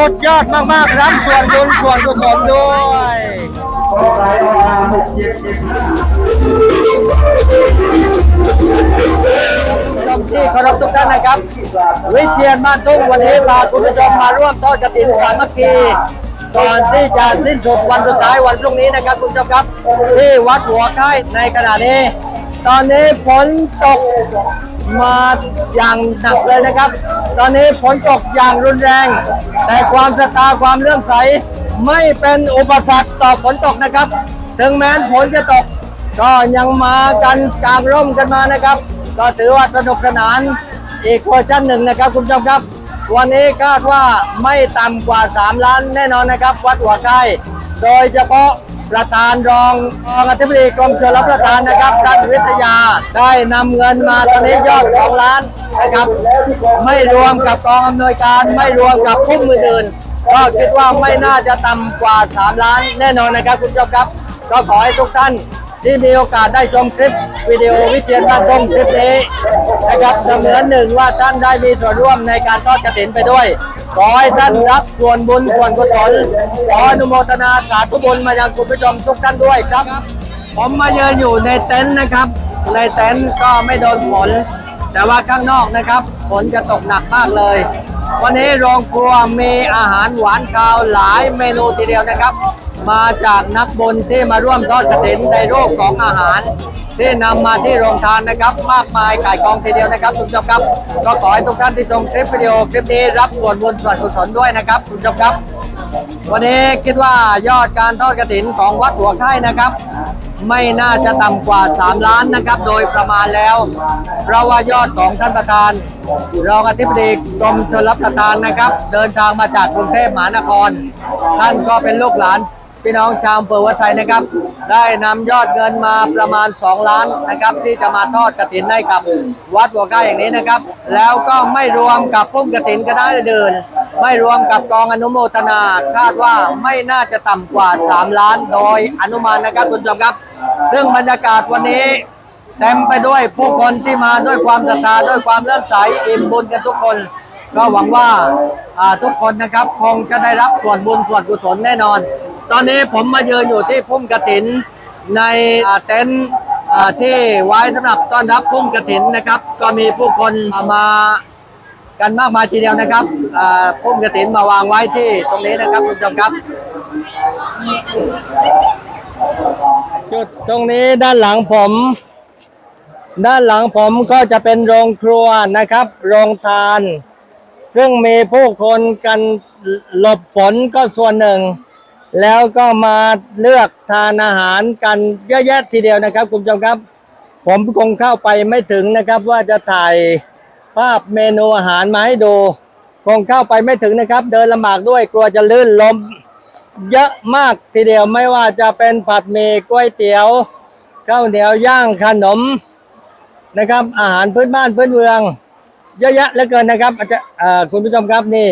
สุดยอดมากๆครับส่วนบุญส่วนกุศลด้วยชมที่เคารพทุกท่านนะครับ วิเชียนบ้านทุ่งวันนี้พาคุณผู้ชมมาร่วมทอดกฐินสามัคคีก่อนที่จะสิ้นสุดวันสุดท้ายวันพรุ่งนี้นะครับคุณผู้ชมครับ ที่วัดหัวค่ายในขณะนี้ ตอนนี้ฝนตก มาอย่างหนักเลยนะครับ ตอนนี้ฝนตกอย่างรุนแรง แต่ความศรัทธาความเลื่อมใสไม่เป็นอุปสรรคต่อฝนตกนะครับ ถึงแม้ฝนจะตก ก็ยังมากันกลางร่มกันมานะครับ ก็ถือว่าสนุกสนานอีกเวอร์ชันหนึ่งนะครับคุณผู้ชมครับวันนี้คาดว่าไม่ต่ำกว่า 3 ล้านแน่นอนนะครับ วัดหัวไก่โดยเฉพาะ ประธานรองรองอธิบดีกรมชลประทานนะครับท่านวิทยาได้นำเงินมาตอนนี้ยอด2ล้านนะครับ ไม่รวมกับกองอำนวยการไม่รวมกับผู้มือื่นก็คิดว่าไม่น่าจะต่ำกว่า 3 ล้านแน่นอนนะครับคุณผู้ชมครับ ก็ขอให้ทุกท่านที่มีโอกาสได้ชมคลิปวิดีโอวิเชียนบ้านทงคลิปนี้นะครับเสมือนหนึ่งว่าท่านได้มีส่วนร่วมในการทอดกฐินไปด้วย ขอให้ท่านรับส่วนบุญส่วนกุศลขออนุโมทนาสาธุบุญมายังคุณผู้ชมทุกท่านด้วยครับ ผมมาเยืนอยู่ในเต็นท์นะครับ ในเต็นท์ก็ไม่โดนฝน แต่ว่าข้างนอกนะครับฝนจะตกหนักมากเลย วันนี้โรงครัวมีอาหารหวานคาวหลายเมนูทีเดียวนะครับ มาจากนักบุญที่มาร่วมทอดกฐินในรูปของอาหาร ที่นำมาที่โรงทานนะครับ มากมายไก่กองทีเดียวนะครับทุกท่านครับก็ขอให้ทุกท่านที่ชมคลิปวิดีโอคลิปนี้รับส่วนบุญส่วนกุศลด้วยนะครับทุกท่านครับ วันนี้คิดว่ายอดการทอดกฐินของวัดหัวค่นะครับไม่น่าจะต่ำกว่า 3 ล้านนะครับ โดยประมาณแล้ว เพราะว่ายอดของท่านประธานรองอธิบดีกรมชลประทานนะครับ เดินทางมาจากกรุงเทพมหานคร ท่านก็เป็นลูกหลาน พี่น้องชาวอำเภอวัดไซนะครับ ได้นำยอดเงินมาประมาณ 2 ล้านนะครับ ที่จะมาทอดกฐินให้กับวัดหัวค่าอย่างนี้นะครับ แล้วก็ไม่รวมกับพุ่มกฐินคณะอื่นไม่รวมกับกองอนุโมทนา คาดว่าไม่น่าจะต่ำกว่า 3 ล้านโดยอนุมานนะครับคุณผู้ชมครับ ซึ่งบรรยากาศวันนี้เต็มไปด้วยผู้คนที่มาด้วยความศรัทธาด้วยความเลื่อมใสอิ่มบุญกันทุกคน ก็หวังว่าทุกคนนะครับคงจะได้รับส่วนบุญส่วนกุศลแน่นอน ตอนนี้ผมมาเยืนอยู่ที่พุ่มกระถินในเต็นท์ที่ไว้สำหรับต้อนรับพุ่มกระถินนะครับ ก็มีผู้คนมากันมากมายทีเดียวนะครับพุ่มกระถินมาวางไว้ที่ตรงนี้นะครับคุณผู้ชมครับ จุดตรงนี้ด้านหลังผม ด้านหลังผมก็จะเป็นโรงครัวนะครับ โรงทาน ซึ่งมีผู้คนกันหลบฝนก็ส่วนหนึ่ง แล้วก็มาเลือกทานอาหารกันเยอะแยะทีเดียวนะครับ คุณผู้ชมครับ ผมคงเข้าไปไม่ถึงนะครับว่าจะถ่ายภาพเมนูอาหารมาให้ดู คงเข้าไปไม่ถึงนะครับ เดินลำบากด้วยกลัวจะลื่นล้มเยอะมากทีเดียวไม่ว่าจะเป็นผัดหมี่ก๋วยเตี๋ยวข้าวเหนียวย่างขนมนะครับ อาหารพื้นบ้านพื้นเมือง เยอะแยะเหลือเกินนะครับอาจจะคุณผู้ชมครับนี่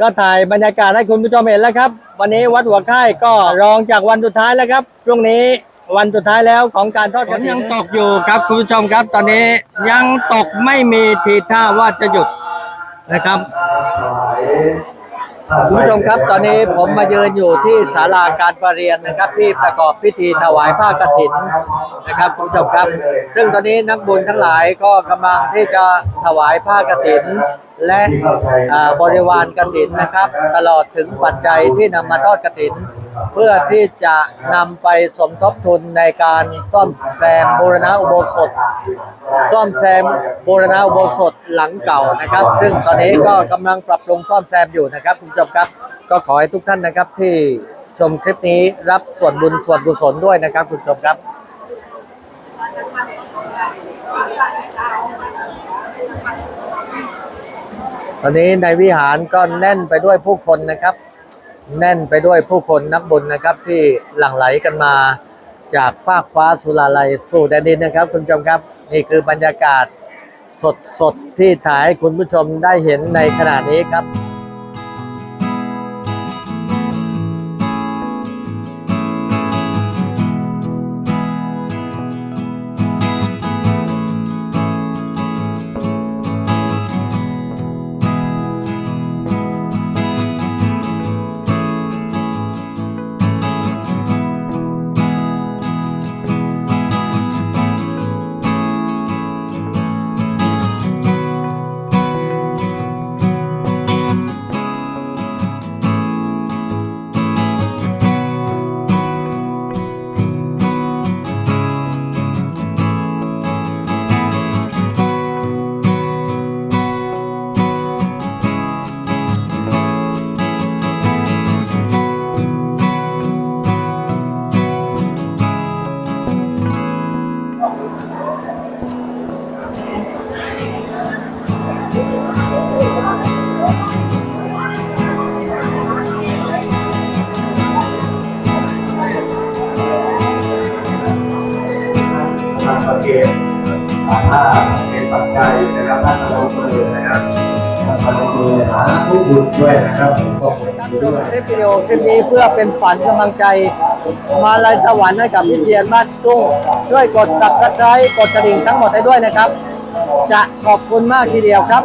ก็ถ่ายบรรยากาศให้คุณผู้ชมเห็นแล้วครับ วันนี้วัดหัวค่ายก็รองจากวันสุดท้ายแล้วครับพรุ่งนี้วันสุดท้ายแล้วของการทอดกฐินยังตกอยู่ครับคุณผู้ชมครับ ตอนนี้ยังตกไม่มีทีท่าว่าจะหยุดนะครับ คุณผู้ชมครับตอนนี้ผมมายืนอยู่ที่ศาลาการประเรียนนะครับ ที่ประกอบพิธีถวายผ้ากฐินนะครับคุณผู้ชมครับ ซึ่งตอนนี้นักบุญทั้งหลายก็กำลังที่จะถวายผ้ากฐิน และบริวารกฐินนะครับ ตลอดถึงปัจจัยที่นำมาทอดกฐิน เพื่อที่จะนำไปสมทบทุนในการซ่อมแซมบูรณะอุโบสถ ซ่อมแซมบูรณะอุโบสถหลังเก่านะครับ ซึ่งตอนนี้ก็กำลังปรับปรุงซ่อมแซมอยู่นะครับคุณผู้ชมครับ ก็ขอให้ทุกท่านนะครับที่ชมคลิปนี้รับส่วนบุญส่วนกุญศลด้วยนะครับคุณผู้ชมครับตอนนี้ในวิหารก็แน่นไปด้วยผู้คนนะครับ แน่นไปด้วยผู้คนนักบุญนะครับที่หลั่งไหลกันมา จากฟากฟ้าสุราลัยสู่แดนดินนะครับ คุณผู้ชมครับนี่คือบรรยากาศสดๆที่ถ่ายให้คุณผู้ชมได้เห็นในขณะนี้ครับ เกตถ้าเป็นปัจจัยนะครับท่านลงมือนะครับท่านลงมือหาผู้บุญด้วยนะครับขอบคุณด้วยคลิปวิดีโอคลิปนี้เพื่อเป็นฝันกำลังใจ มาลายสวรรค์ให้กับพี่เทียนบ้านตุ้งด้วยกด subscribe กดกระดิ่งทั้งหมดได้ด้วยนะครับ จะขอบคุณมากทีเดียวครับ